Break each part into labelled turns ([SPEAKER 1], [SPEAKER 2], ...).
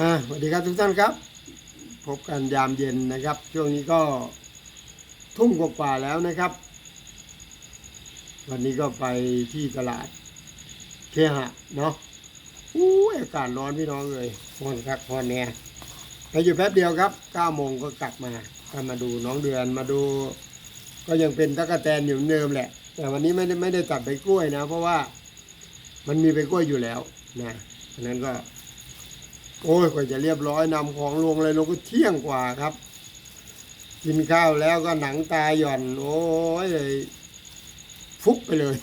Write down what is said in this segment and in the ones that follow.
[SPEAKER 1] อ่าสวัสดีครับทุกท่านครับ พบกันยามเย็นนะครับ ช่วงนี้ก็ทุ่มกว่าแล้วนะครับ วันนี้ก็ไปที่ตลาดเคหะเนาะอู้อากาศร้อนพี่น้องเลยพอนคักพอนแน่ไปอยู่แป๊บเดียวครับ9โมงก็กลับมาก็มาดูน้องเดือนมาดู ก็ยังเป็นตะกะแตนอยู่เหมือนเดิมแหละ แต่วันนี้ไม่ได้ไม่ได้ตัดใบกล้วยนะ เพราะว่ามันมีใบกล้วยอยู่แล้วนะฉะนั้นก็ โอ้ยกว่าจะเรียบร้อยนำของลงเลยลงก็เที่ยงกว่าครับ กินข้าวแล้วก็หนังตาหย่อน โอ้ยเลยฟุบไปเลย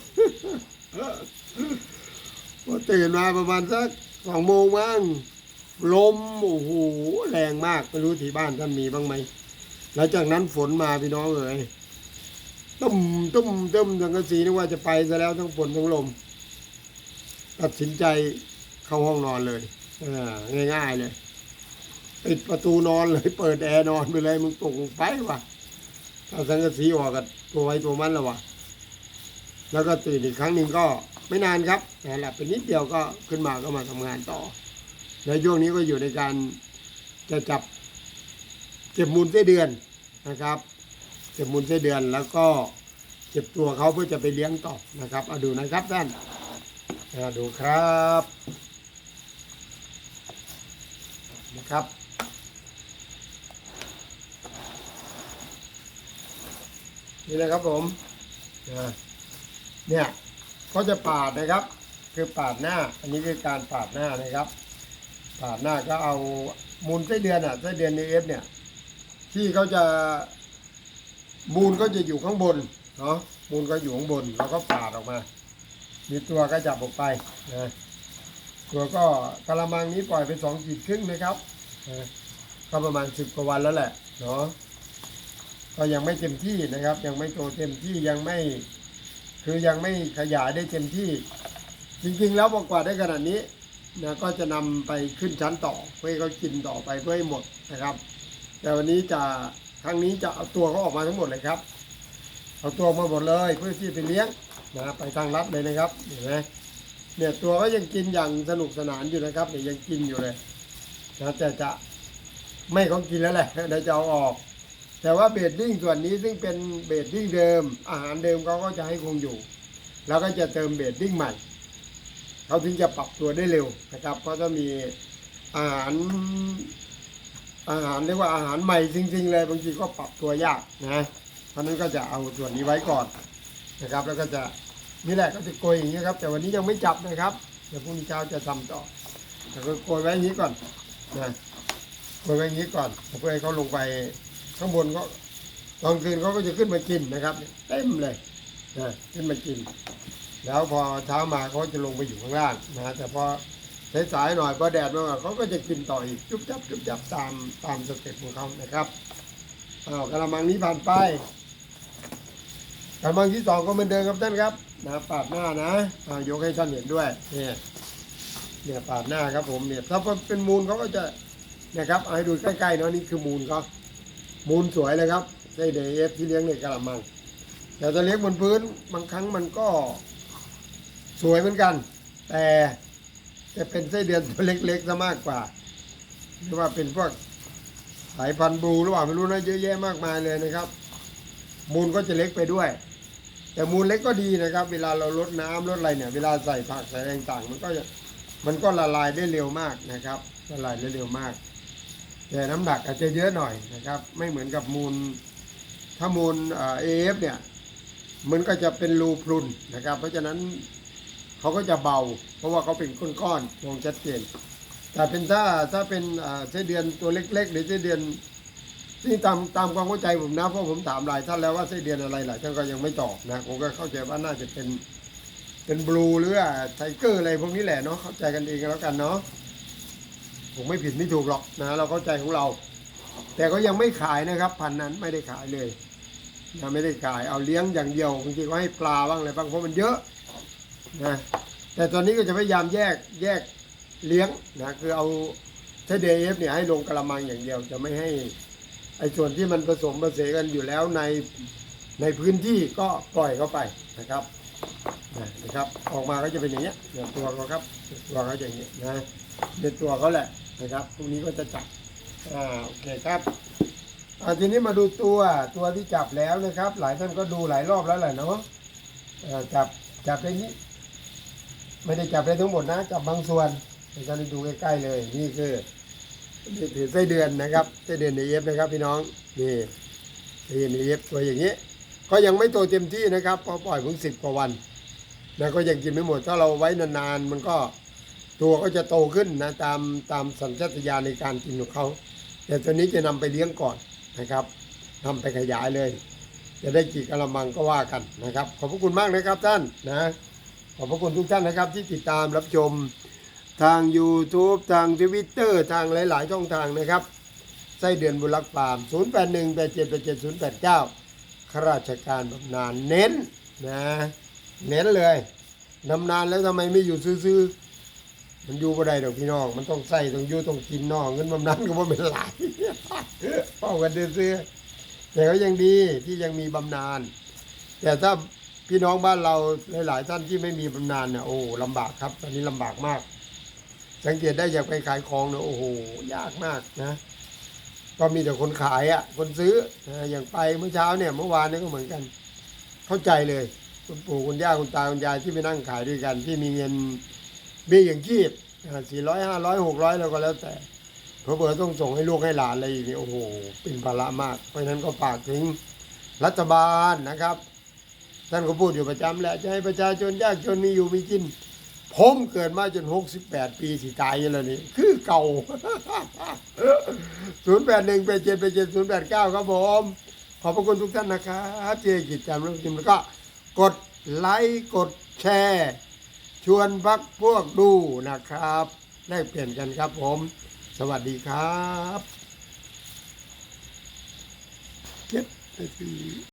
[SPEAKER 1] พอตื่นมาประมาณสักสองโมงมั้งลมโอ้โหแรงมากไม่รู้ที่บ้านท่านมีบ้างไหมหลังจากนั้นฝนมาพี่น้องเอ๋ยตุ้มตุ้มตุ้มสังกะสีนึกว่าจะไปซะแล้วทั้งฝนทั้งลม ตัดสินใจเข้าห้องนอนเลย ง่ายๆเลยปิดประตูนอนเลยเปิดแอร์นอนไปเลยมึงตกงไปวะเอาสังกะสีออกกับตัวไว้ตัวมันแล้ววะแล้วก็ตื่นอีกครั้งหนึ่งก็ไม่นานครับแต่หลับไปนิดเดียวก็ขึ้นมาก็มาทำงานต่อแล้วช่วงนี้ก็อยู่ในการจะจับเก็บมูลไส้เดือนนะครับ เก็บมูลไส้เดือนแล้วก็เก็บตัวเขาเพื่อจะไปเลี้ยงต่อนะครับเอาดูนะครับท่านดูครับ นะครับนี่นะครับผมเนี่ยก็จะปาดนะครับ คือปาดหน้า อันนี้คือการปาดหน้านะครับ ปาดหน้าก็เอามูลไส้เดือนอะไส้เดือนในเอฟเนี่ยที่เขาจะมูลก็จะอยู่ข้างบนเนาะมูลก็อยู่ข้างบนเราก็ปาดออกมา มีตัวก็จับออกไปนะ ตัวก็กระมังนี้ปล่อยไปสองขีดครึ่งนะครับนะก็ประมาณสิบกว่าวันแล้วแหละเนาะก็ยังไม่เต็มที่นะครับ ยังไม่โตเต็มที่ยังไม่ คือยังไม่ขยายได้เต็มที่ จริงๆ แล้วบอกกว่าได้ขนาดนี้นะก็จะนำไปขึ้นชั้นต่อเพื่อให้เขากินต่อไปเพื่อให้หมดนะครับ แต่วันนี้จะครั้งนี้จะเอาตัวเขาออกมาทั้งหมดเลยครับ เอาตัวมาหมดเลยเพื่อที่ไปเลี้ยงนะไปทางรัดเลยนะครับเห็นไหม เนี่ยตัวก็ยังกินอย่างสนุกสนานอยู่นะครับเนี่ยยังกินอยู่เลยนะแต่จะไม่ของกินแล้วแหละเดี๋ยวจะเอาออก แต่ว่าเบดดิ้งส่วนนี้ซึ่งเป็นเบดดิ้งเดิม อาหารเดิมเขาก็จะให้คงอยู่ แล้วก็จะเติมเบดดิ้งใหม่เขาถึงจะปรับตัวได้เร็วนะครับ เพราะถ้ามีอาหารอาหารเรียกว่าอาหารใหม่จริง ๆ เลยบางทีก็ปรับตัวยากนะเพราะฉะนั้นก็จะเอาส่วนนี้ไว้ก่อนนะครับ แล้วก็จะ นี่แหละก็จะโกยอย่างนี้ครับ แต่วันนี้ยังไม่จับนะครับ เดี๋ยวพรุ่งนี้เช้าจะทำต่อแต่ก็โกยไว้อย่างนี้ก่อนนะโกยไว้อย่างนี้ก่อนเพื่อให้เขาลงไปข้างบนก็ตอนคืนเขาก็จะขึ้นมากินนะครับ เต็มเลยนะขึ้นมากิน แล้วพอเช้ามาเขาจะลงไปอยู่ข้างล่างนะแต่พอสายๆหน่อยพอแดดมาเขาก็จะกินต่ออีกจุ๊บจับจุ๊บจับตามตามสเต็ปของเขานะครับอ้ากระมังนี้ผ่านไปกระมังที่สองก็เหมือนเดิมครับท่านครับ นะปาดหน้านะายกให้ท่านเห็นด้วยเนี่ยเนี่ยปาดหน้าครับผมเนี่ยถ้าเป็นมูลเขาก็จะนะครับเอาให้ดูใกล้ๆเนาะนี่คือมูลเขามูลสวยเลยครับไส้เดฟที่เลี้ยงในกระมัง แต่ถ้าเลี้ยงบนพื้นบางครั้งมันก็สวยเหมือนกัน แต่จะเป็นไส้เดือนตัวเล็กๆซะมากกว่าหรือว่าเป็นพวกสายพันธุ์บลูหรือเปล่าไม่รู้นะเยอะแยะมากมายเลยนะครับ มูลก็จะเล็กไปด้วย แต่มูลเล็กก็ดีนะครับ เวลาเราลดน้ำลดอะไรเนี่ย เวลาใส่ผักใส่อะไรต่างมันก็มันก็ละลายได้เร็วมากนะครับละลายได้เร็วมาก แต่น้ำหนักอาจจะเยอะหน่อยนะครับ ไม่เหมือนกับมูลถ้ามูลเอฟเนี่ยมันก็จะเป็นรูพรุนนะครับ เพราะฉะนั้นเขาก็จะเบา เพราะว่าเขาเป็นก้อนๆมองชัดเจนแต่เป็นถ้าถ้าเป็นอ่าไส้เดือนตัวเล็กๆ หรือไส้เดือน นี่ตามตามความเข้าใจผมนะเพราะผมถามหลายท่านแล้วว่าไส้เดือนอะไรหลายท่านก็ยังไม่ตอบนะผมก็เข้าใจว่าน่าจะเป็นเป็นบลูหรือไทเกอร์อะไรพวกนี้แหละเนาะเข้าใจกันเองก็แล้วกันเนาะผมไม่ผิดไม่ถูกหรอกนะเราเข้าใจของเรา แต่ก็ยังไม่ขายนะครับพันนั้นไม่ได้ขายเลยนะไม่ได้ขายเอาเลี้ยงอย่างเดียวบางทีก็ให้ปลาบ้างอะไรบ้างเพราะมันเยอะนะแต่ตอนนี้ก็จะพยายามแยกแยกเลี้ยงนะคือเอาเทเดฟเนี่ยให้ลงกระมังอย่างเดียวจะไม่ให้ ไอ้ส่วนที่มันผสมผสานกันอยู่แล้วในในพื้นที่ก็ปล่อยเข้าไปนะครับนะครับ ออกมาก็จะเป็นอย่างเงี้ยเนี่ยตัวเขาครับตัวเขาจะอย่างเงี้ยนะเป็นตัวเขาแหละนะครับพรุ่งนี้ก็จะจับอ่าโอเคครับอ่าทีนี้มาดูตัวตัวที่จับแล้วนะครับ หลายท่านก็ดูหลายรอบแล้วแหละเนาะอ่าจับจับได้นี้ ไม่ได้จับได้ทั้งหมดนะจับบางส่วนเดี๋ยวท่านดูใกล้ๆเลยนี่คือ นี่คือไส้เดือนนะครับไส้เดือนในเอฟนะครับพี่น้องนี่ไส้เดือนในเอฟตัวอย่างนี้ก็ยังไม่โตเต็มที่นะครับพราะปล่อยเพิ่งสิบกว่าวันนะก็ยังกินไม่หมดถ้าเราไว้นานๆมันก็ตัวก็จะโตขึ้นนะตามตามสัญชาตญาณในการกินของเขาแต่ตัวนี้จะนำไปเลี้ยงก่อนนะครับนำไปขยายเลย จะได้กี่กะละมังก็ว่ากันนะครับ ขอบพระคุณมากนะครับท่านนะขอบพระคุณทุกท่านนะครับที่ติดตามรับชม ทาง YouTube ทางทวิตเตอร์ทางหลาย ๆ ช่องทางนะครับไส้เดือนบุรักฟาร์ม 0 8 1 8 7 8 7 0 8 9ข้าราชการบำนาญเน้นนะเน้นเลยนำนานแล้วทำไมไม่อยู่ซื้อๆมันอยู่บ่ได้ดอกพี่น้อง มันต้องใส่ต้องอยู่ต้องกินน้องเงินบำนาญก็บ่เป็นหลายเป้ากันซื้อแต่ก็ยังดีที่ยังมีบำนาญแต่ถ้าพี่น้องบ้านเราหลาย ๆ ท่านที่ไม่มีบำนาญเนี่ยโอ้ลำบากครับตอนนี้ลำบากมาก สังเกตได้อยากไปขายของนี่ยโอ้โห ยากมากนะ ก็มีแต่คนขายอะ่ะ คนซื้อนะอย่างไปเมื่อเช้าเนี่ยเมื่อวานเนี่ยก็เหมือนกัน เข้าใจเลยคุณปู่คุณย่าคุณตาคุณยายที่ไปนั่งขายด้วยกัน ที่มีเงินเบี้ยอย่างชีพสี่ร้อยห้าร้อยหกร้อยแล้วก็แล้วแต่เพอเบอต้องส่งให้ลูกให้หลานอะไรอีกนี่โอ้โหเป็นภาระมาก เพราะฉะนั้นก็ฝากถึงรัฐบาลนะครับท่านก็พูดอยู่ประจำแหละจะให้ประชาชนยากจนมีอยู่มีกิน ผมเกิดมาจนหกสิบแปดปีสิตายอยู่แล้วนี่คือเก่าศูนย์แปดหนึ่งแปดเจ็ดแปดเจ็ดศูนย์แปดเก้าครับผม ขอบพระคุณทุกท่านนะครับที่กิจกรรมแล้วกิมแล้วก็ กดไลค์กดแชร์ ชวนพักพวกดูนะครับได้เปลี่ยนกันครับผม สวัสดีครับเจ็ดนาที